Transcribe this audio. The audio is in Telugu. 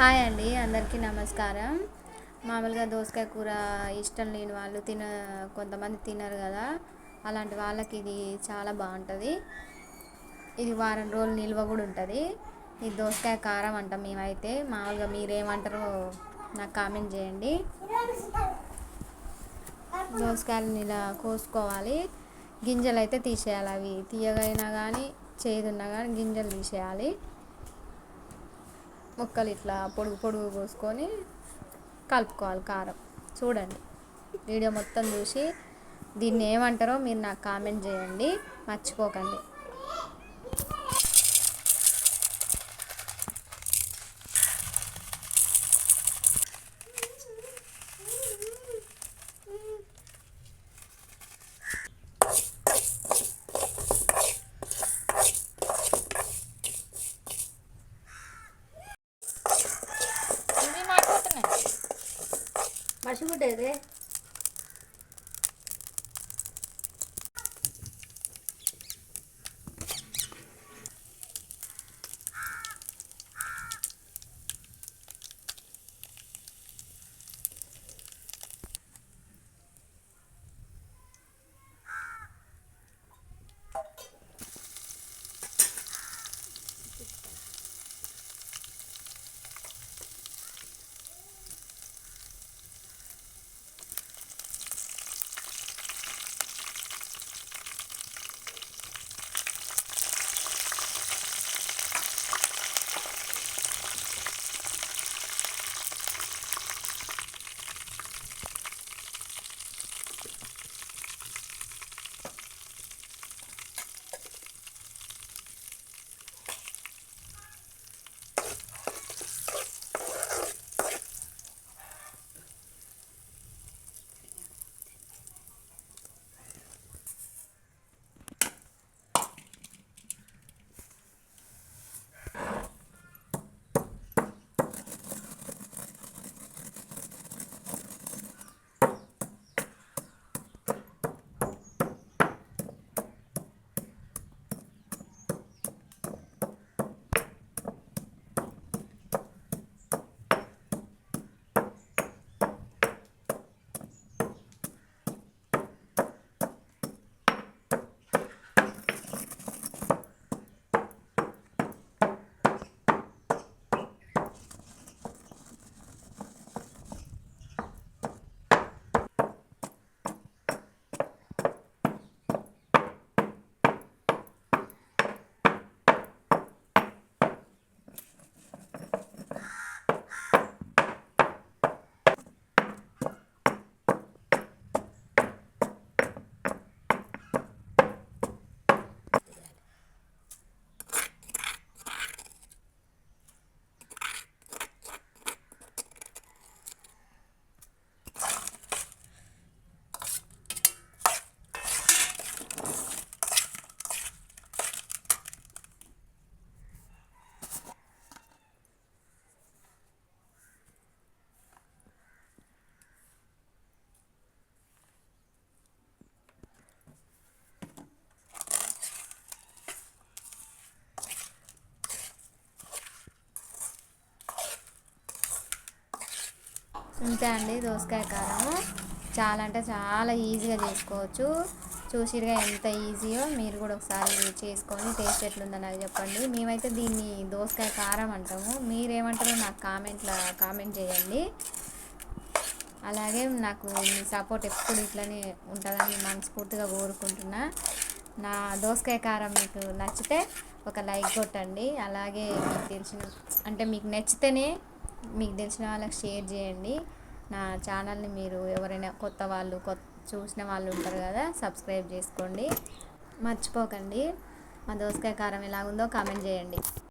హాయ్ అండి అందరికీ నమస్కారం. మామూలుగా దోసకాయ కూర ఇష్టం లేని వాళ్ళు తిన కొంతమంది తినరు కదా. అలాంటి వాళ్ళకి ఇది చాలా బాగుంటుంది. ఇది వారం రోజులు నిల్వ కూడా ఉంటుంది. ఇది దోసకాయ కారం అంటాం మేమైతే. మామూలుగా మీరేమంటారో నాకు కామెంట్ చేయండి. దోసకాయలను ఇలా కోసుకోవాలి. గింజలు అయితే తీసేయాలి అవి. తీయగైనా కానీ చేదున్నా కానీ గింజలు తీసేయాలి. ముక్కలు ఇట్లా పొడుగు పొడుగు కోసుకొని కలుపుకోవాలి కారం. చూడండి. వీడియో మొత్తం చూసి దీన్ని ఏమంటారో మీరు నాకు కామెంట్ చేయండి. మర్చిపోకండి. మర్చిపోతే అంతే అండి దోసకాయ కారం చాలా అంటే చాలా ఈజీగా చేసుకోవచ్చు. చూసిరుగా ఎంత ఈజీయో మీరు కూడా ఒకసారి చేసుకొని టేస్ట్ ఎట్లుందో నాకు చెప్పండి. మేమైతే దీన్ని దోసకాయ కారం అంటాము. మీరేమంటారో నాకు కామెంట్లో కామెంట్ చేయండి. అలాగే నాకు మీ సపోర్ట్ ఎప్పుడు ఇట్లనే ఉంటుందని మనస్ఫూర్తిగా కోరుకుంటున్నా. నా దోసకాయ కారం మీకు నచ్చితే ఒక లైక్ కొట్టండి. అలాగే మీకు తెలిసిన అంటే మీకు నచ్చితేనే మీకు తెలిసిన వాళ్ళకి షేర్ చేయండి. నా ఛానల్ని మీరు ఎవరైనా కొత్త వాళ్ళు కొత్త చూసిన వాళ్ళు ఉంటారు కదా సబ్స్క్రైబ్ చేసుకోండి. మర్చిపోకండి. మా దోసకాయ కారం ఎలాగుందో కామెంట్ చేయండి.